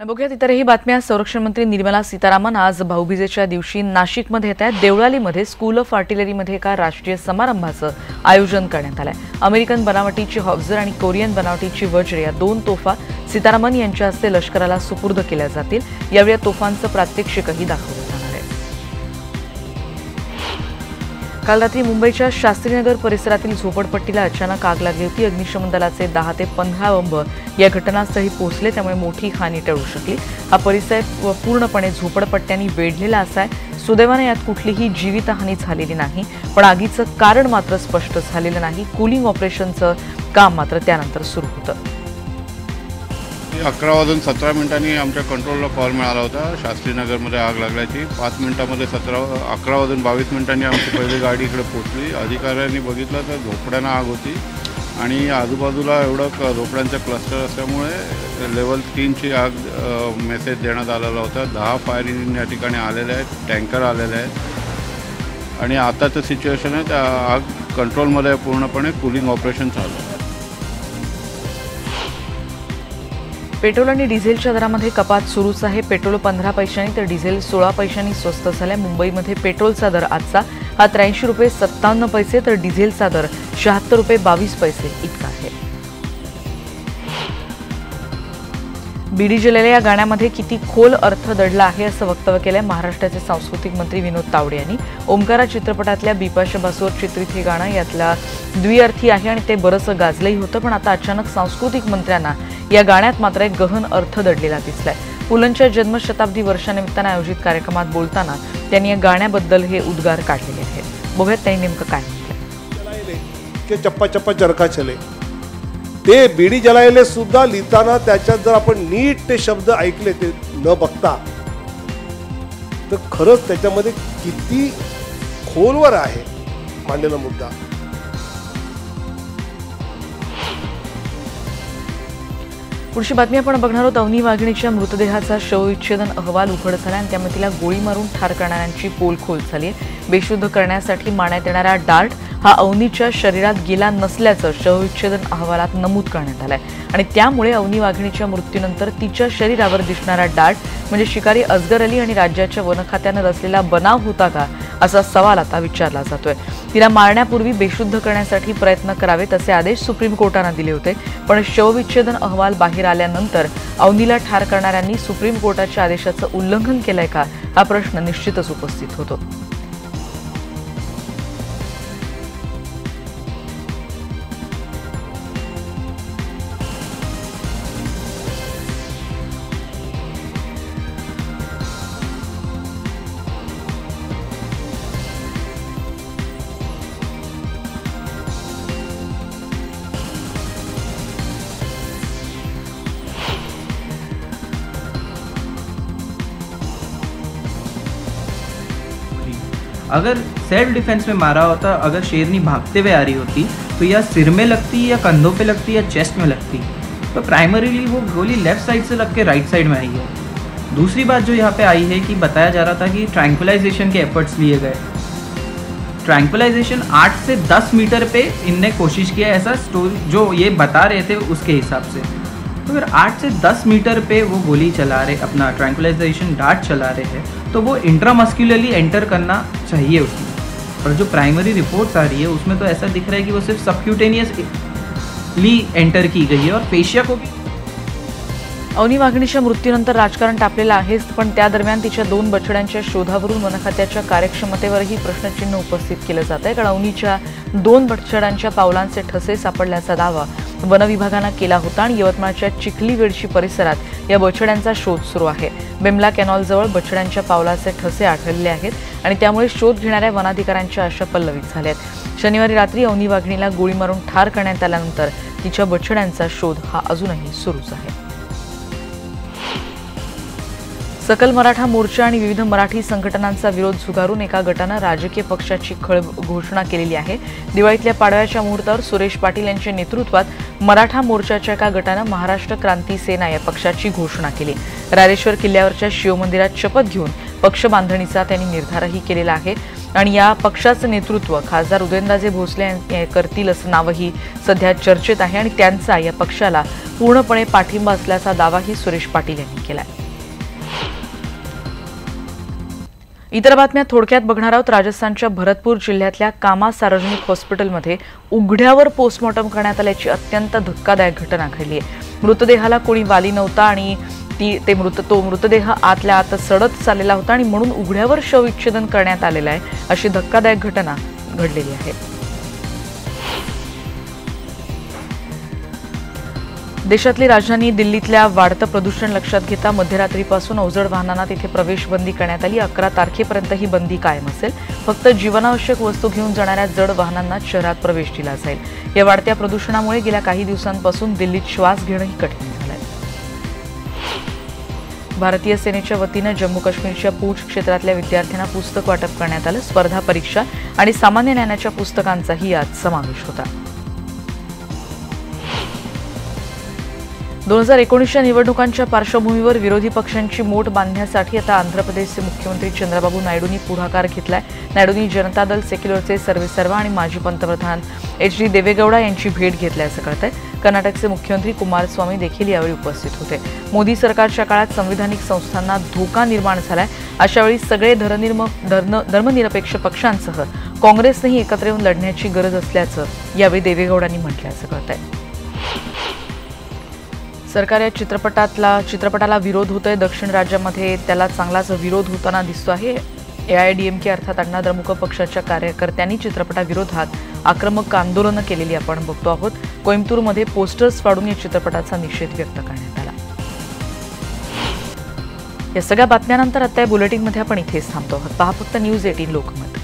बघूयात इतरही बातम्या. संरक्षण मंत्री निर्मला सीतारामन आज भाऊबीजेच्या दिवशी नाशिकमध्ये येत आहेत. देवळालीमध्ये स्कूल ऑफ आर्टिलरीमध्ये एका राष्ट्रीय समारंभाचं आयोजन करण्यात आलं आहे अमेरिकन बनावटीची हॉब्झर आणि कोरियन बनावटीची वज्र या दोन तोफा सीतारामन यांच्या हस्ते लष्कराला सुपूर्द केल्या जातील. यावेळी या तोफांचं प्रात्यक्षिकही दाखवलं काल रात्री मुंबईच्या शास्त्रीनगर परिसरातील झोपडपट्टीला अचानक आग लागली होती. अग्निशमन दलाचे दहा ते पंधरा बंब या घटनास्थळी पोहोचले त्यामुळे मोठी हानी टळू शकली. हा परिसर पूर्णपणे झोपडपट्ट्यांनी वेढलेला असाय. सुदैवाने यात कुठलीही जीवितहानी झालेली नाही पण आगीचं कारण मात्र स्पष्ट झालेलं नाही. कुलिंग ऑपरेशनचं काम मात्र त्यानंतर सुरू होतं. अकरा वाजून सतरा मिनिटांनी आमच्या कंट्रोलला कॉल मिळाला होता. शास्त्रीनगरमध्ये आग लागल्याची. पाच मिनिटामध्ये सतरा अकरा वाजून बावीस मिनिटांनी आमची पहिली गाडी इकडे पोचली अधिकाऱ्यांनी बघितलं तर झोपड्यांना आग होती. आणि आजूबाजूला एवढं क झोपड्यांचं क्लस्टर असल्यामुळे लेवल तीनची आग मेसेज देण्यात आलेला होता. दहा फायर इंजिन या ठिकाणी आलेले आहेत. टँकर आलेले आहेत. आणि आताचं सिच्युएशन आहे त्या आग कंट्रोलमध्ये पूर्णपणे कुलिंग ऑपरेशन चालू आहे. पेट्रोल आणि डिझेलच्या दरामध्ये कपात सुरूच आहे. पेट्रोल पंधरा पैशांनी तर डिझेल सोळा पैशांनी स्वस्त झाल्या. मुंबईमध्ये पेट्रोलचा दर आजचा हा त्र्याऐंशी रुपये सत्तावन्न पैसे तर डिझेलचा दर शहात्तर रुपये बावीस पैसे इतका आहे. बीडी जिल्ह्याला या गाण्यामध्ये किती खोल अर्थ दडला आहे असं वक्तव्य केलंय महाराष्ट्राचे सांस्कृतिक मंत्री विनोद तावडे यांनी. ओमकारा चित्रपटातल्या बिपाशा बासूवर चित्रित हे गाणं यातला द्विअर्थी आहे आणि ते बरंच गाजलंही होतं पण आता अचानक सांस्कृतिक मंत्र्यांना या गाण्यात मात्र एक गहन अर्थ दडलेला दिसलाय. पुलंच्या जन्मशताब्दी वर्षानिमित्तानं आयोजित कार्यक्रमात बोलताना त्यांनी या गाण्याबद्दल हे उद्गार काढलेले आहेत. बघूयात त्यांनी नेमकं काय म्हटलं चप्पा चप्पा चरखा चले. ते बीडी जलायले सुद्धा लिहिताना त्याच्यात जर आपण नीट ते शब्द ऐकले ते न बघता तर खरंच त्याच्यामध्ये किती खोलवर आहे मांडलेला मुद्दा. पुढची बातमी आपण बघणार आहोत. अवनी वाघिणीच्या मृतदेहाचा शवविच्छेदन अहवाल उघड झाला आणि त्यामुळे तिला गोळी मारून ठार करणाऱ्यांची पोलखोल झाली आहे बेशुद्ध करण्यासाठी मारण्यात येणारा डार्ट हा अवनीच्या शरीरात गेला नसल्याचं शवविच्छेदन अहवालात नमूद करण्यात आलंय. आणि त्यामुळे अवनी वाघिणीच्या मृत्यूनंतर तिच्या शरीरावर दिसणारा डाट म्हणजे शिकारी अजगर अली आणि राज्याच्या वनखात्यानं रचलेला बनाव होता का असा सवाल आता विचारला जातोय. तिला मारण्यापूर्वी बेशुद्ध करण्यासाठी प्रयत्न करावेत असे आदेश सुप्रीम कोर्टानं दिले होते. पण शवविच्छेदन अहवाल बाहेर आल्यानंतर अवनीला ठार करणाऱ्यांनी सुप्रीम कोर्टाच्या आदेशाचं उल्लंघन केलंय का हा प्रश्न निश्चितच उपस्थित होतो. अगर सेल्फ डिफेंस में मारा होता, अगर शेरनी भागते हुए आ रही होती तो या सिर में लगती, या कंधों पे लगती, या चेस्ट में लगती तो प्राइमरीली वो गोली लेफ़्ट साइड से लग के राइट साइड में आई है। दूसरी बात जो यहाँ पे आई है कि बताया जा रहा था कि ट्रैंकुलाइजेशन के एफर्ट्स लिए गए। ट्रैंकुलाइजेशन 8 से 10 मीटर पे इनने कोशिश किया, ऐसा स्टोरी जो ये बता रहे थे उसके हिसाब से। तो अगर 8 से 10 मीटर पे वो गोली चला रहे, अपना ट्रैंकुलाइजेशन डार्ट चला रहे हैं। तो वो इंट्रामस्क्यूलरली एंटर करना चाहिए उसमें। और जो प्राइमरी रिपोर्ट्स आ रही है उसमें तो ऐसा दिख रहा है कि वो सिर्फ सबक्यूटेनियसली एंटर की गई है और पेशिया को भी। अवनी वाघिणीच्या मृत्यूनंतर राजकारण टापलेलं आहेच पण त्या दरम्यान तिच्या दोन बछड्यांच्या शोधावरून वनखात्याच्या कार्यक्षमतेवरही प्रश्नचिन्ह उपस्थित केलं जात आहे कारण अवनीच्या दोन बछड्यांच्या पावलांचे ठसे सापडल्याचा दावा वन विभागानं केला होता आणि यवतमाळच्या चिखलीवेडशी परिसरात या बछड्यांचा शोध सुरू आहे. बेमला कॅनॉलजवळ बछड्यांच्या पावलाचे ठसे आढळले आहेत आणि त्यामुळे शोध घेणाऱ्या वनाधिकाऱ्यांच्या आशा पल्लवित झाल्या आहेत शनिवारी रात्री अवनी वाघिणीला गोळी मारून ठार करण्यात आल्यानंतर तिच्या बछड्यांचा शोध हा अजूनही सुरूच आहे. सकल मराठा मोर्चा आणि विविध मराठी संघटनांचा विरोध झुगारून एका गटानं राजकीय पक्षाची खळ घोषणा केलेली आहे. दिवाळीतल्या पाडव्याच्या मुहूर्तावर सुरेश पाटील यांच्या नेतृत्वात मराठा मोर्चाच्या एका गटानं महाराष्ट्र क्रांती सेना या पक्षाची घोषणा केली. रारेश्वर किल्ल्यावरच्या शिवमंदिरात शपथ घेऊन पक्ष बांधणीचा त्यांनी निर्धारही केलेला आहे. आणि या पक्षाचं नेतृत्व खासदार उदयनराजे भोसले यां- करतील असं नावही सध्या चर्चेत आहे. आणि त्यांचा या पक्षाला पूर्णपणे पाठिंबा असल्याचा दावाही सुरेश पाटील यांनी केला आहे इतर बातम्या थोडक्यात बघणार आहोत. राजस्थानच्या भरतपूर जिल्ह्यातल्या कामा सार्वजनिक हॉस्पिटलमध्ये उघड्यावर पोस्टमॉर्टम करण्यात आल्याची अत्यंत धक्कादायक घटना घडली आहे. मृतदेहाला कोणी वाली नव्हता आणि ती ते मृत तो मृतदेह आतल्या आत सडत चाललेला होता आणि म्हणून उघड्यावर शवविच्छेदन करण्यात आलेलं आहे अशी धक्कादायक घटना घडलेली आहे. देशातली राजधानी दिल्लीतल्या वाढतं प्रदूषण लक्षात घेता मध्यरात्रीपासून अवजड वाहनांना तिथे प्रवेश बंदी करण्यात आली. अकरा तारखेपर्यंत ही बंदी कायम असेल. फक्त जीवनावश्यक वस्तू घेऊन जाणाऱ्या जड वाहनांना शहरात प्रवेश दिला जाईल. या वाढत्या प्रदूषणामुळे गेल्या काही दिवसांपासून दिल्लीत श्वास घेणंही कठीण झालंय. भारतीय सेनेच्या वतीनं जम्मू काश्मीरच्या पूंछ क्षेत्रातल्या विद्यार्थ्यांना पुस्तक वाटप करण्यात आलं. स्पर्धा परीक्षा आणि सामान्य ज्ञानाच्या पुस्तकांचाही यात समावेश होता. दोन हजार एकोणीसच्या निवडणुकांच्या पार्श्वभूमीवर विरोधी पक्षांची मोठ बांधण्यासाठी आता आंध्र प्रदेशचे मुख्यमंत्री चंद्रबाबू नायडूंनी पुढाकार घेतलाय. नायडूंनी जनता दल सेक्युलरचे सर्वेसर्वा आणि माजी पंतप्रधान एच डी देवेगौडा यांची भेट घेतल्याचं कळतंय. कर्नाटकचे मुख्यमंत्री कुमारस्वामी देखील यावेळी उपस्थित होते. मोदी सरकारच्या काळात संविधानिक संस्थांना धोका निर्माण झालाय. अशावेळी सगळे धरनिर्म धर्न धर्मनिरपेक्ष पक्षांसह काँग्रेसनेही एकत्र येऊन लढण्याची गरज असल्याचं यावेळी देवेगौडांनी म्हटल्याचं कळतंय. सरकार या चित्रपटातला चित्रपटाला विरोध होतोय. दक्षिण राज्यामध्ये त्याला चांगलाच विरोध होताना दिसतो आहे. एआयडीएमके अर्थात अण्णा द्रमुक पक्षाच्या कार्यकर्त्यांनी चित्रपटाविरोधात आक्रमक आंदोलनं केलेली आपण बघतो आहोत. कोईमतूरमध्ये पोस्टर्स फाडून या चित्रपटाचा निषेध व्यक्त करण्यात आला. या सगळ्या बातम्यानंतर आता या बुलेटिनमध्ये आपण इथेच थांबतो आहोत. पहा फक्त न्यूज एटीन लोकमत.